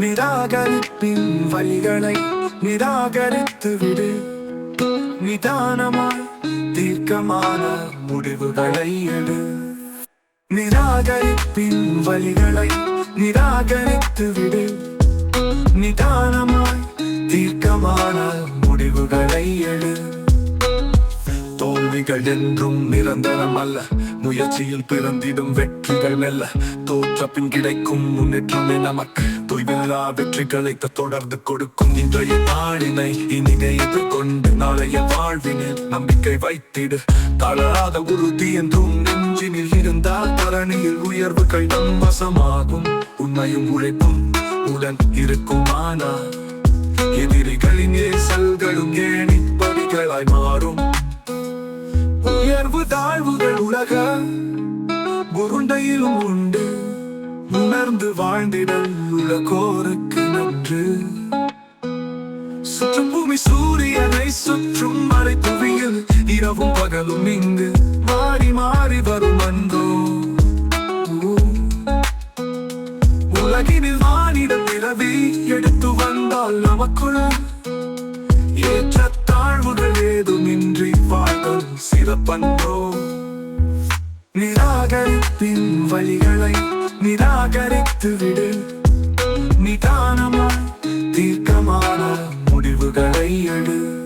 நிராகரிப்பின் வழிகளை நிராகரித்து விடு. நிதானமாய் தீர்க்கமான முடிவுகளை எடு. நிராகரிப்பின் வழிகளை நிராகரித்து விடு. நிதானமாய் தீர்க்கமான முடிவுகளை எடு. தோல்விகள் என்றும் நிரந்தரம் அல்ல முயற்சியில் பிறந்திடும் வெற்றிகள் மெல்ல. தோற்ற பின் கிடைக்கும் முன்னேற்றமே நமக்கு தொய்வில்லா வெற்றிகளை த- தொடர்ந்து கொடுக்கும் இன்றைய நாளினை இனிதை எதிர்கொண்டு நாளைய வாழ்வினில் நம்பிக்கை வைத்திடு. தளராத உறுதி என்றும் நெஞ்சினில் இருந்தால் தரணியில் உயர்வுகள் நம் வசமாகும். உண்மையும் உழைப்பும் உடன் இருக்குமானா? எதிரிகளின் ஏசல்களும் ஏனி படிகளாய் மாறும்? உயர்வு தாழ்வுகள் உலக உருண்டையிலும் உண்டு. உணர்ந்து வாழ்ந்திடல் உலகோருக்கு நன்று. சுற்றும் பூமி சூரியனை சுற்றும் மலை புவியில் இரவும் பகலும் இங்கு மாறி மாறி வரும் அந்தோ உலகினில் மானிட பிறவி எடுத்து வந்தால் நமக்குள் ஏற்ற தாழ்வுகள் ஏதுமின்றி வாழ்தல் சிறப்பன்றோ. நிராகரிப்பின் வழிகளை நிராகரித்து விடு நிதானமான தீர்க்கமான முடிவுகளை எடு.